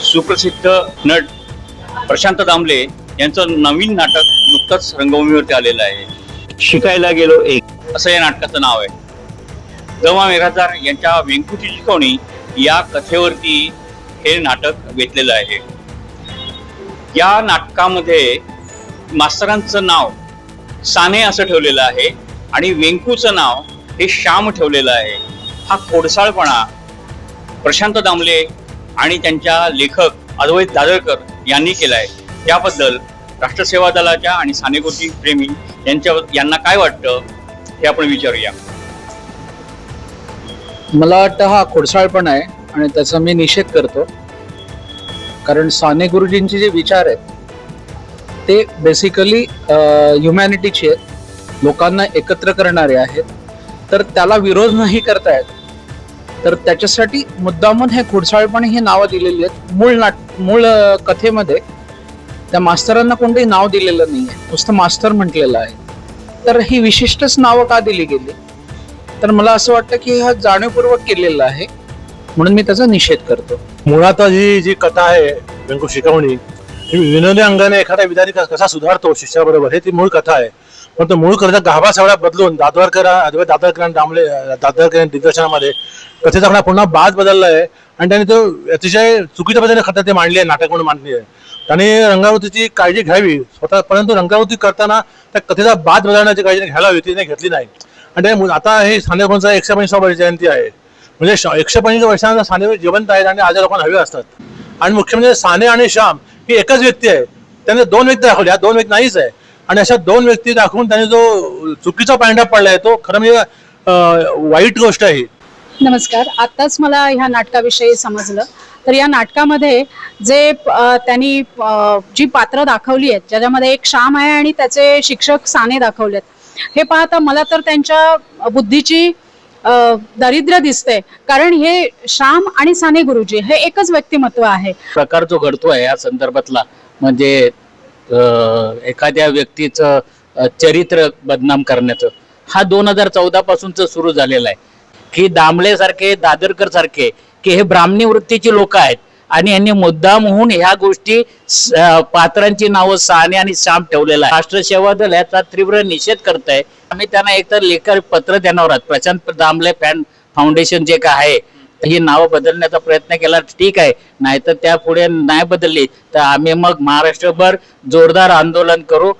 सुप्रसिद्ध नट प्रशांत दामले यांचं नवीन नाटक नुकतंच रंगभूमीवरती आलेलं आहे. शिकायला गेलो एक. असं या नाटकाचं नाव आहे. जमा मेघाजार यांच्या व्यंकुची शिकवणी या कथेवरती हे नाटक वेचलेलं आहे. या नाटकामध्ये मास्तरांचं नाव साने असं ठेवलेलं आहे आणि वेंकूचं नाव हे श्याम ठेवलेलं आहे. हा खोडसाळपणा प्रशांत दामले आणि त्यांच्या लेखक अद्वैत दादरकर यांनी केलाय. त्याबद्दल राष्ट्रसेवा दलाच्या आणि सानेगोटी प्रेमी यांच्या यांना काय वाटतं हे आपण विचारूया. मला वाटतं हा खोडसाळपणा आहे आणि त्याचा मी निषेध करतो. कारण साने गुरुजींचे जे विचार आहेत ते बेसिकली ह्युमॅनिटीचे आहेत. लोकांना एकत्र करणारे आहेत. तर त्याला विरोध नाही करतायत तर त्याच्यासाठी मुद्दामून हे खुडसाळपणे ही नावं दिलेली आहेत. मूळ नाट मूळ कथेमध्ये त्या मास्तरांना कोणतंही नाव दिलेलं नाही आहे नुसतं मास्तर म्हटलेलं आहे. तर ही विशिष्टच नावं का दिली गेली? तर मला असं वाटतं की हा जाणीवपूर्वक केलेला आहे. म्हणून मी त्याचा निषेध करतो. मुळात ही जी कथा आहे व्यंकू शिकवणी विनोदी अंगाने एखादा विद्यार्थी कसा- सुधारतो शिष्याबरोबर हे ती मूळ कथा आहे. पण तो मूळ कथा गाभा सगळा बदलून दादरकर दादरकर आणि दामले दादरकर दिग्दर्शनामध्ये कथेचा आपला पुन्हा बाज बदलला आहे. आणि त्याने तो अतिशय चुकीच्या पद्धतीने कथा ते मांडली आहे नाटक म्हणून मांडली आहे. त्याने रंगावतीची काळजी घ्यावी. स्वतः परंतु रंगावती करताना त्या कथेचा बाद बदलण्याची काळजी घ्यायला हवी तिने घेतली नाही. आणि त्या आता हे सानेभाऊंचा एकशे पंचवीस जयंती आहे. म्हणजे श- एकशे पंचवीस वर्षांचा साने जिवंत आहेत आणि आज लोकांना हवे असतात. आणि मुख्य म्हणजे साने आणि श्याम ही एकच व्यक्ती आहे. त्याने दोन व्यक्ती दाखवल्या दोन व्यक्ती नाहीच आहे. आणि अशा दोन व्यक्ती दाखवून त्याने जो चुकीचा पांढरा पडला आहे तो खरं म्हणजे वाईट गोष्ट आहे नमस्कार. आत्ताच मला ह्या नाटकाविषयी समजलं. तर या नाटकामध्ये जे त्यांनी जी पात्र दाखवली आहेत ज्याच्यामध्ये एक श्याम आहे आणि त्याचे शिक्षक साने दाखवलेत हे पाहता मला तर त्यांच्या बुद्धीची दारिद्र्य दिसते कारण हे श्याम आणि साने गुरुजी हे एकच व्यक्तिमत्व आहे. प्रकार जो घडतोय या संदर्भातला म्हणजे एखाद्या व्यक्तीचं चरित्र बदनाम करण्याचं. हा दोन हजार चौदा पासूनच सुरू झालेला आहे. की दामले सारखे दादरकर सारखे की हे ब्राह्मणी वृत्तीची लोक आहेत आणि यांनी मुद्दाम होऊन ह्या गोष्टी पात्रांची नावं साने आणि श्याम ठेवलेला आहे. राष्ट्र सेवा दल याचा तीव्र निषेध करत आहे आम्ही त्यांना एकतर लेखर पत्र देणार आहोत. प्रशांत दामले फॅन फाउंडेशन जे काय आहे ही नावं बदलण्याचा प्रयत्न केला. ठीक आहे. नाहीतर त्या पुढे नाही बदलली. तर आम्ही मग महाराष्ट्रभर जोरदार आंदोलन करू.